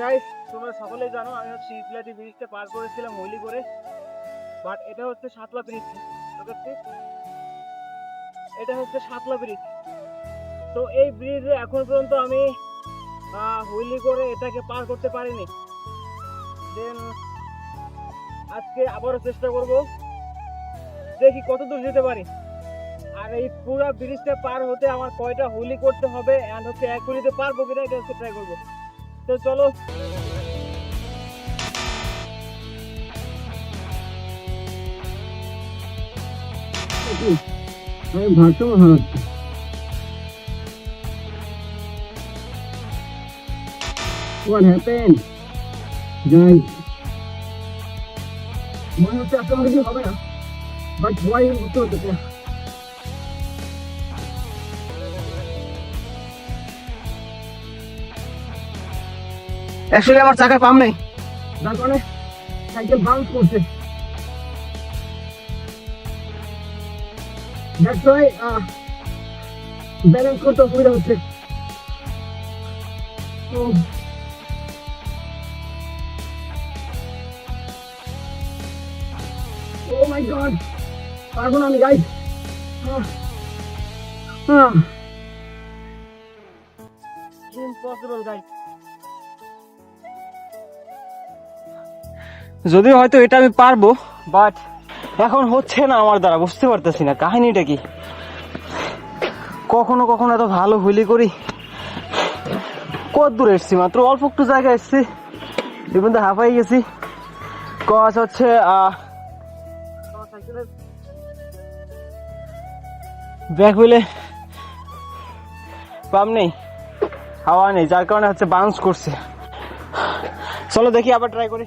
Guys তোমরা সকলেই জানো, আমি হচ্ছে ইটলাটি ব্রিজটা পার করেছিলাম হুইলি করে। বাট এটা হচ্ছে সাতলা ব্রিজ এটা হচ্ছে সাতলা ব্রিজ তো এই ব্রিজে এখন পর্যন্ত আমি হুইলি করে এটাকে পার করতে পারিনি। দেন আজকে আবারও চেষ্টা করব। দেখি কত দূর যেতে পারি। আর এই পুরো ব্রিজটা পার হতে আমার কয়টা হুইলি করতে হবে অ্যান্ড হচ্ছে এক হুইলিতে পারব কিনা, এটা হচ্ছে ট্রাই করব। তো চলো। ভারসাম্য হারাচ্ছি What happened? Guys, মনে হচ্ছে দিয়ে হবে না? বাট ভয় করতে হচ্ছে অ্যাকচুয়ালি আমার চাকায় পাম নেই যার কারণে সাইকেল বাউন্স করছে ব্যালেন্স করতে অসুবিধা হচ্ছে Oh. Oh my god! পারব না আমি গাইড ইম্পসিবল গাইস যদিও হয়তো এটা আমি পারব বাট এখন হচ্ছে না আমার দ্বারা, বুঝতে পারতেছি না, কাহিনীটা কি? কখনো কখনো এত ভালো হুইলি করি, কত দূর এসছি, মাত্র অল্প একটু জায়গায় এসছি বিভিন্ন হাঁপাই গেছি। কস হচ্ছে ব্যাক হুইলে পাম নেই, হাওয়া নেই, যার কারণে হচ্ছে বাউন্স করছে। চলো দেখি আবার ট্রাই করি।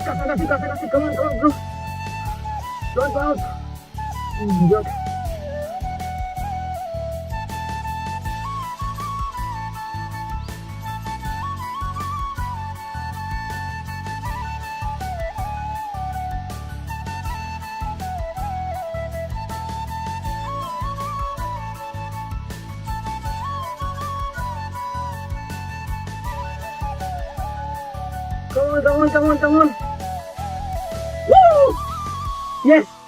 Kakak kasih, kakak kasih, kawan, kawan, bro. Come on, come on, come on, come on. Yes!